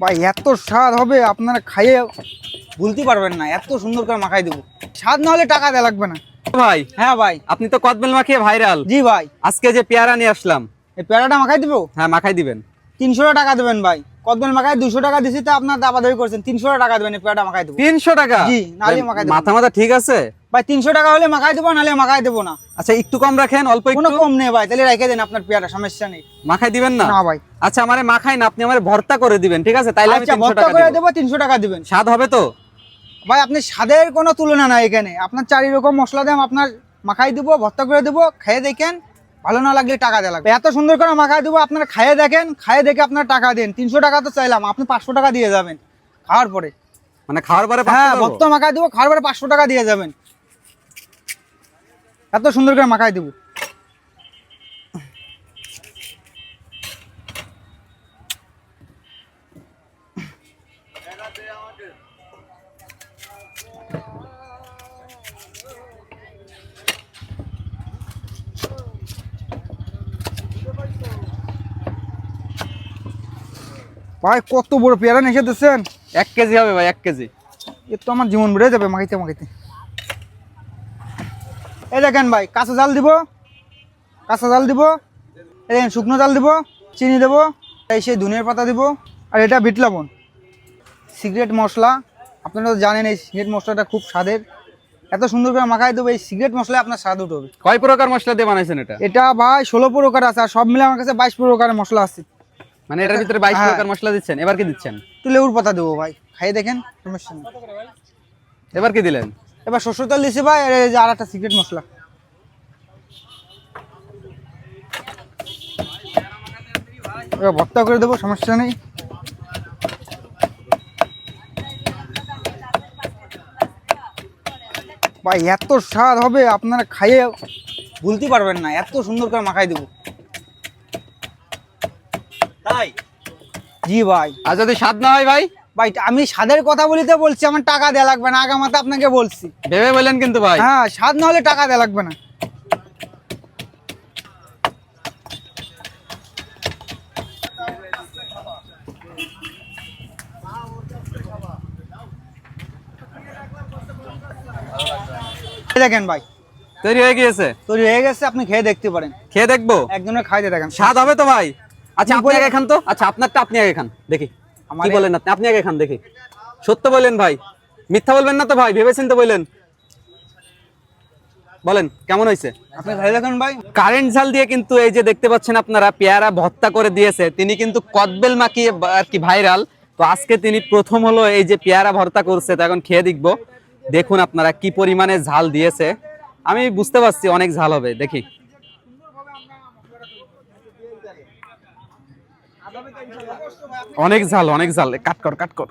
ভাই এত স্বাদ হবে আপনারা খাইয়ে ভুলতে পারবেন না। এত সুন্দর করে মাখাই দেবো। স্বাদ না হলে টাকা দেওয়া লাগবে না। ভাই হ্যাঁ ভাই। আপনি তো কদবেল মাখিয়ে ভাইরাল। জি ভাই। আজকে যে পেয়ারা নিয়ে আসলাম। এই পেয়ারাটা মাখাই দেবো? হ্যাঁ মাখাই দিবেন। তিনশো টাকা দেবেন ভাই। কদবেল মাখাই দুশো টাকা দিছি তো আপনার দাবা দাবি করছেন। তিনশো টাকা দেবেন এই পেয়ারাটা মাখাই দেবো। তিনশো টাকা? জি, ভাই, মাখাই। মাথা মাথা ঠিক আছে? ভাই তিনশো টাকা হলে মাখাই দেবো নাহলে মাখাই দেবো না। আচ্ছা একটু কম রাখেন অল্প কোনো কম নেই ভাই তাহলে রেখে দেন আপনার পেয়ারা সমস্যা নেই। মাখাই দিবেন না? না ভাই। আচ্ছা আমারে মাখাই না আপনি আমারে ভর্তা করে দিবেন ঠিক আছে? তাইলে আমি আচ্ছা ভর্তা করে দেবো। তিনশো টাকা দিবেন। স্বাদ হবে তো? ভাই আপনি স্বাদের কোনো তুলনা নাই এখানে। আপনার চারি রকম মশলা দাম আপনার মাখাই দেবো ভর্তা করে দেবো খেয়ে দেখেন। ভালো না লাগলে টাকা দেওয়া লাগবে। এত সুন্দর করে মাখাই দেবো আপনারা খাইয়ে দেখেন খাইয়ে দেখে আপনার টাকা দেন। তিনশো টাকা তো চাইলাম আপনি পাঁচশো টাকা দিয়ে যাবেন খাওয়ার পরে। মানে খাওয়ার পরে হ্যাঁ ভর্তা মাখাই দেবো খাওয়ার পরে পাঁচশো টাকা দিয়ে যাবেন। এত সুন্দর করে মাখাই দেবো। ভাই কত বড় পেয়ারা নিয়ে এসে দিচ্ছেন? এক কেজি হবে ভাই এক কেজি। এ তো আমার জীবন বেড়ে যাবে মাখাইতে মাখাইতে। এই দেখেন ভাই কাঁচা জাল দিব। কাঁচা জাল দিব। এই দেখেন শুকনো জাল দিব চিনি দেব এই সেই ধনিয়ার পাতা দিব আর এটা বিট লবণ। সিগারেট মশলা আপনারা তো জানেন এই সিগারেট মশলাটা খুব স্বাদের। এত সুন্দর করে মাখাই দেবো এই সিগারেট মশলায় আপনার স্বাদ উঠবে। কয় প্রকার মশলা দিয়ে বানাইছেন এটা? এটা ভাই ষোলো প্রকার আছে আর সব মিলে আমার কাছে বাইশ প্রকারের মশলা আছে। মানে এটার ভিতরে বাইশ হ্যাঁ। প্রকার মশলা দিচ্ছেন এবার কি দিচ্ছেন? একটু লেবুর পাতা দেবো ভাই খাইয়ে দেখেন সমস্যা নেই। এবার কি দিলেন? এবার শস্য তেল দিছি ভাই আর এই যে আর একটা সিক্রেট মশলা। এবার ভর্তা করে দেবো সমস্যা নেই। ভাই এত স্বাদ হবে আপনারা খাইয়ে ভুলতে পারবেন না। এত সুন্দর করে মাখাই দেবো। তাই? জি ভাই। আর যদি স্বাদ না হয় ভাই? ভাই আমি স্বাদের কথা বলিতে বলছি আমার টাকা দেওয়া লাগবে না আগামাতে আপনাকে বলছি। ভেবে বললেন কিন্তু ভাই। হ্যাঁ স্বাদ না হলে টাকা দেওয়া লাগবে না। দেখেন ভাই তৈরি হয়ে গিয়েছে? তৈরি হয়ে গেছে আপনি খেয়ে দেখতে পারেন। খেয়ে দেখব? একজনের খাইতে দেখেন। স্বাদ হবে তো ভাই। আচ্ছা আপনি আপনি আগে খান তো। আচ্ছা আপনারটা আপনি আগে খান দেখি। কি বলেন আপনি? আপনি আগে খান দেখি। সত্য বলেন ভাই। মিথ্যা বলবেন না তো ভাই ভেবেছেন তো বললেন বলেন কেমন হয়েছে? আপনি খাই দেখেন ভাই? কারেন্ট ঝাল দিয়ে কিন্তু এই যে দেখতে পাচ্ছেন আপনারা পেয়ারা ভর্তা করে দিয়েছে। তিনি কিন্তু কদবেল মাখিয়ে আর কি ভাইরাল। তো আজকে তিনি প্রথম হলো এই যে পেয়ারা ভর্তা করছে তো এখন খেয়ে দেখব। দেখুন আপনারা কি পরিমাণে ঝাল দিয়েছে। আমি বুঝতে পারছি অনেক ঝাল হবে দেখি। অনেক ঝাল অনেক ঝাল। কাট কর কাট কর।